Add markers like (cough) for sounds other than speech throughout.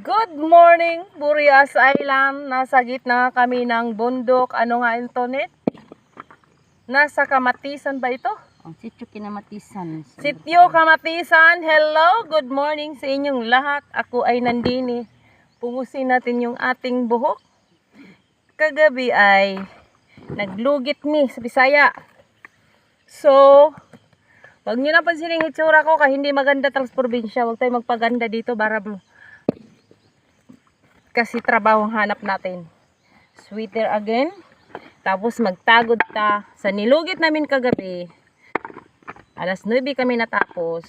Good morning, Burias Island. Nasa gitna kami ng bundok. Ano nga ito, Net? Nasa Kamatisan ba ito? Ang sityo kinamatisan. Sityo Kamatisan. Hello, good morning sa inyong lahat. Ako ay nandini. Pungusin natin yung ating buhok. Kagabi ay naglugit mi sa Bisaya. So, wag niyo na pansinin yung itsura ko kasi hindi maganda tang probinsya. Huwag tayo magpaganda dito para kasi trabaho ang hanap natin. Sweeter again. Tapos magtagod ta. Sa nilugit namin kagabi, alas 9 kami natapos.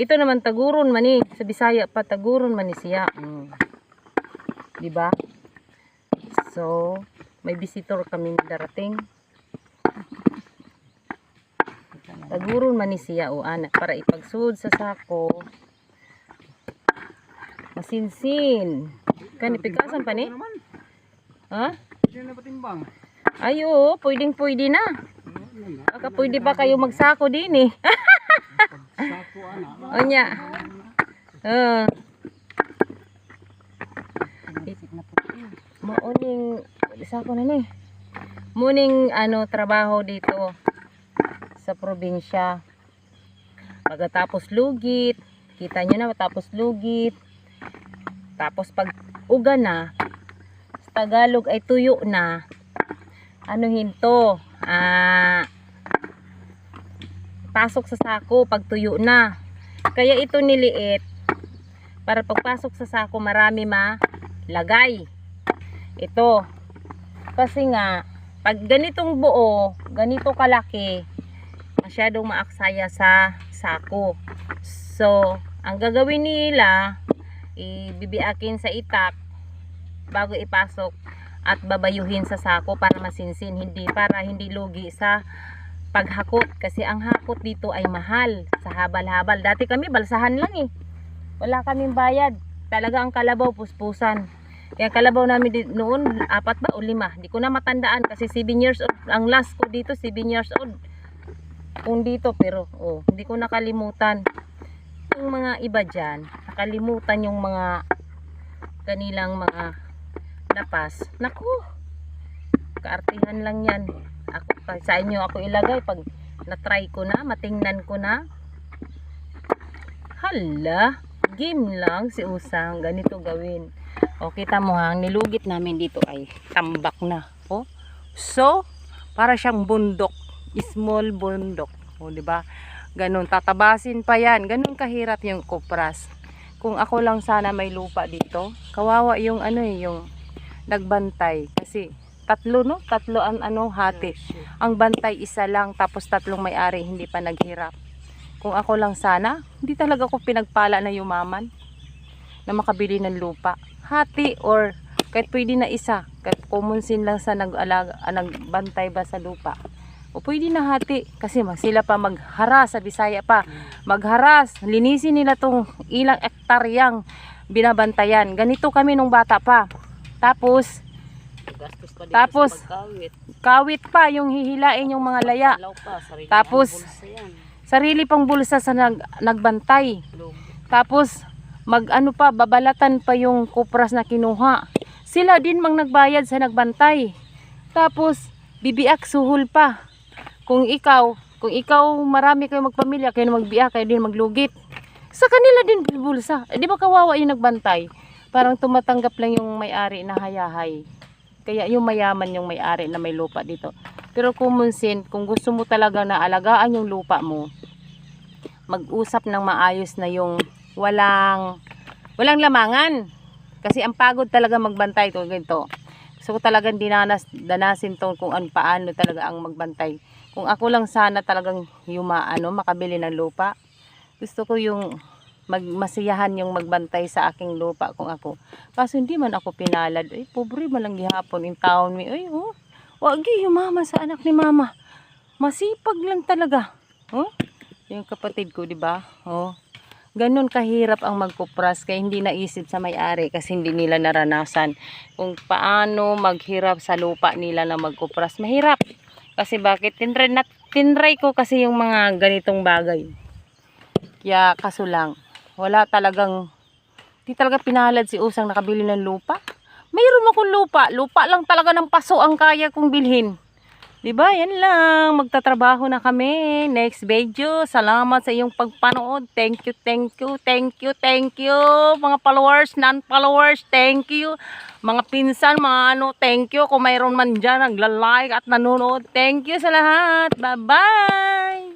Ito naman taguron man eh. Sa Bisaya pa taguron man ni siya. Mm. 'Di ba? So, may visitor kami darating. Taguron man ni siya o anak para ipagsud sa sako. Masinsin. Kanipikasan pa ni? Ha? Hindi na patimbang. Ay, oo, pwedeng pwede na. Baka pwede pa kayo magsako din eh. Sako (laughs) ana. O niya. Uh. Mauning, sako na ni. Muning ano, trabaho dito sa probinsya. Pagkatapos lugit, kita nyo na, tapos lugit. Tapos pag uga na, sa Tagalog ay tuyo na. Ano hinto? Ah, pasok sa sako pag tuyo na. Kaya ito niliit para pagpasok sa sako marami ma lagay. Ito. Kasi nga pag ganitong buo, ganito kalaki, masyadong maaksaya sa sako. So, ang gagawin nila, ibibiakin sa itak bago ipasok at babayuhin sa sako para masinsin hindi para hindi lugi sa paghakot. Kasi ang hakot dito ay mahal sa habal-habal. Dati kami balsahan lang eh. Wala kaming bayad. Talaga ang kalabaw puspusan. Kaya kalabaw namin noon apat ba o lima? Di ko na matandaan kasi 7 years old. Ang last ko dito 7 years old. Kung dito pero oh hindi ko nakalimutan yung mga iba dyan nakalimutan yung mga kanilang mga lapas. Naku kaartihan lang yan. Ako sa inyo ako ilagay pag na-try ko na matingnan ko na. Hala game lang si Usang ganito gawin. O kita mo ha ang nilugit namin dito ay tambak na. O so para siyang bundok small bundok. O ba ganun tatabasin pa yan. Ganun kahirap yung kupras. Kung ako lang sana may lupa dito kawawa yung ano eh yung nagbantay. Kasi tatlo no? Tatlo ang ano hati. Ang bantay isa lang tapos tatlong may-ari hindi pa naghirap. Kung ako lang sana hindi talaga ako pinagpala na yumaman na makabili ng lupa. Hati or kahit pwede na isa kahit kumunsin lang sa nag-alaga, ah, nagbantay ba sa lupa o pwede na hati kasi sila pa magharas sa Bisaya pa. Magharas linisin nila tong ilang ektaryang binabantayan. Ganito kami nung bata pa. Tapos pa Tapos, sa pagkawit. kawit pa yung hihilain yung mga laya. Pa. Sarili Tapos, sarili pang bulsa sa nag, nagbantay. Log. tapos mag ano pa babalatan pa yung kupras na kinuha. Sila din mang nagbayad sa nagbantay. Tapos bibiak suhol pa kung ikaw kung ikaw marami kayo magpamilya kayo na magbiak kayo din maglugit. Sa kanila din bulsa. Eh, di ba kawawa yung nagbantay? Parang tumatanggap lang yung may-ari na hayahay. Kaya yung mayaman yung may-ari na may lupa dito. Pero kumunsin kung gusto mo talaga na alagaan yung lupa mo mag-usap ng maayos na yung walang walang lamangan. Kasi ang pagod talaga magbantay kung ganito. Gusto ko talagang dinanas danasin to kung an paano talaga ang magbantay kung ako lang sana talagang yuma ano makabili ng lupa gusto ko yung mag, masiyahan yung magbantay sa aking lupa kung ako kaso hindi man ako pinalad ay pobre man lang gihapon in town mi ay oh wag yung mama sa anak ni mama masipag lang talaga oh yung kapatid ko, di ba? Oh. Ganun kahirap ang magkupras kaya hindi naisip sa may-ari kasi hindi nila naranasan kung paano maghirap sa lupa nila na magkupras. Mahirap. Kasi bakit? Tinry, na, tinry ko kasi yung mga ganitong bagay. Kaya kaso lang, Wala talagang, di talaga pinalad si Usang nakabili ng lupa. Mayroon akong lupa. Lupa lang talaga ng paso ang kaya kong bilhin. Diba? Yan lang. Magtatrabaho na kami. Next video. Salamat sa iyong pagpanood. Thank you, thank you, thank you, thank you. Mga followers, non-followers, thank you. Mga pinsan, mga ano, thank you. Kung mayroon man dyan, nagla-like at nanonood. Thank you sa lahat. Bye-bye!